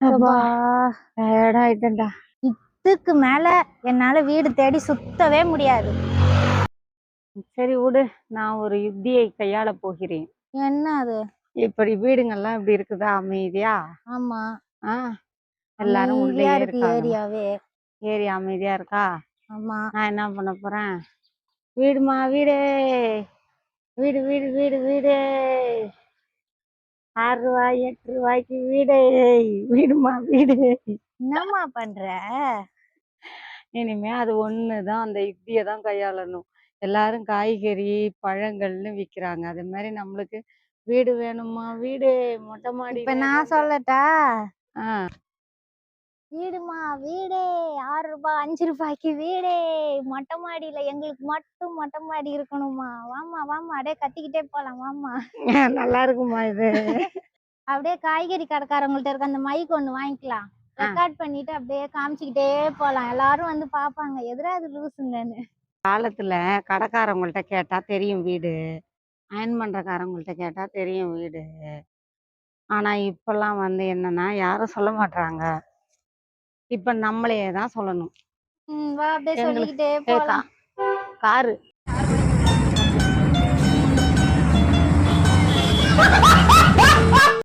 Tired ஆயிட்டேன்டா இதுக்கு மேல என்னால வீடு தேடி சுத்தவே முடியாது. சரி விடு. நான் ஒரு யுக்தியை கையாள போகிறேன். என்ன அது? இப்படி வீடுங்கள்லாம் இப்படி இருக்குதா? அமைதியா? ஆமா. ஆ எல்லாரும் உள்ளே ஏரியாவே. ஏரியா அமைதியா இருக்கா? ஆமா. நான் என்ன பண்ண போறேன்? வீடுமா வீடு. வீடு வீடு வீடு வீடு. ஆறு ரூபாய் எட்டு ரூபாய்க்கு வீடு. வீடுமா வீடு. என்னம்மா பண்ற? இனிமே அது ஒண்ணுதான். அந்த யுக்தியை தான் கையாளணும். எல்லாரும் காய்கறி பழங்கள்னு விக்கிறாங்க. அதே மாதிரி நம்மளுக்கு வீடு வேணுமா? வீடு. மொட்டை மாடி இப்ப நான் சொல்லட்டா? ஆ. வீடுமா வீடே. ஆறு ரூபாய் அஞ்சு ரூபாய்க்கு வீடே. மொட்டை மாடியில எங்களுக்கு மட்டும் மொட்டை மாடி இருக்கணுமா? வாமா வாமா அப்படியே கத்திக்கிட்டே போலாம். வாமா நல்லா இருக்குமா இது? அப்படியே காய்கறி கடைக்காரங்கள்ட்ட இருக்க அந்த மைக் ஒண்ணு வாங்கிக்கலாம். ரெக்கார்ட் பண்ணிட்டு அப்படியே காமிச்சுக்கிட்டே போலாம். எல்லாரும் வந்து பாப்பாங்க எதிரா அது லூசுங்கன்னு? காலத்துல கடைக்காரவங்கள்ட்ட கேட்டா தெரியும் வீடு. அயன் பண்றக்காரவங்கள்ட்ட கேட்டா தெரியும் வீடு. ஆனா இப்பெல்லாம் வந்து என்னன்னா யாரும் சொல்ல மாட்றாங்க. இப்ப நம்மளே தான் சொல்லணும் வா அப்படியே சொல்லிக்கிட்டே போலாம். காரு.